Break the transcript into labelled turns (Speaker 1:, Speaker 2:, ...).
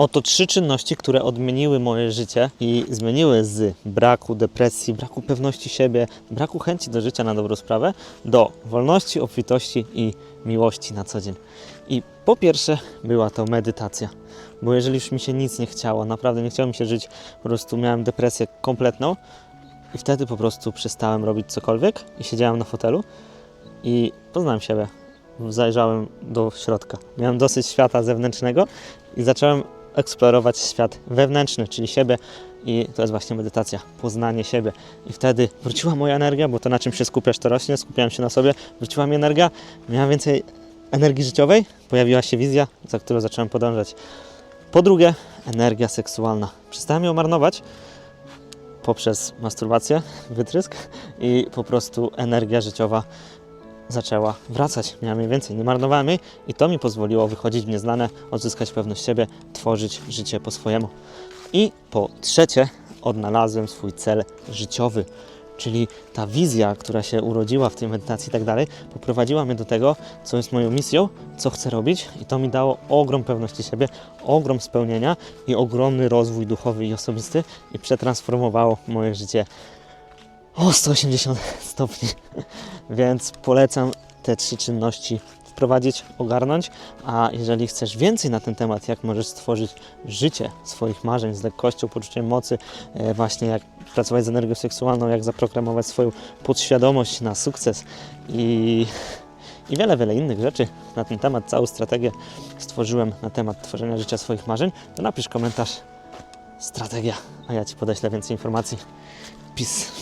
Speaker 1: Oto trzy czynności, które odmieniły moje życie i zmieniły z braku depresji, braku pewności siebie, braku chęci do życia na dobrą sprawę, do wolności, obfitości i miłości na co dzień. I po pierwsze była to medytacja, bo jeżeli już mi się nic nie chciało, naprawdę nie chciało mi się żyć, po prostu miałem depresję kompletną i wtedy po prostu przestałem robić cokolwiek i siedziałem na fotelu i poznałem siebie. Zajrzałem do środka. Miałem dosyć świata zewnętrznego i zacząłem eksplorować świat wewnętrzny, czyli siebie. I to jest właśnie medytacja, poznanie siebie. I wtedy wróciła moja energia, bo to na czym się skupiasz, to rośnie. Skupiałem się na sobie, wróciła mi energia, miałem więcej energii życiowej, pojawiła się wizja, za którą zacząłem podążać. Po drugie, energia seksualna. Przestałem ją marnować poprzez masturbację, wytrysk i po prostu energia życiowa zaczęła wracać. Miałem jej więcej, nie marnowałem jej i to mi pozwoliło wychodzić w nieznane, odzyskać pewność siebie, tworzyć życie po swojemu. I po trzecie, odnalazłem swój cel życiowy, czyli ta wizja, która się urodziła w tej medytacji i tak dalej, poprowadziła mnie do tego, co jest moją misją, co chcę robić i to mi dało ogrom pewności siebie, ogrom spełnienia i ogromny rozwój duchowy i osobisty i przetransformowało moje życie o 180 stopni. Więc polecam te trzy czynności wprowadzić, ogarnąć. A jeżeli chcesz więcej na ten temat, jak możesz stworzyć życie swoich marzeń z lekkością, poczuciem mocy, e, właśnie jak pracować z energią seksualną, jak zaprogramować swoją podświadomość na sukces i, i wiele, wiele innych rzeczy na ten temat, całą strategię stworzyłem na temat tworzenia życia swoich marzeń, to napisz komentarz strategia, a ja Ci podeślę więcej informacji. Peace.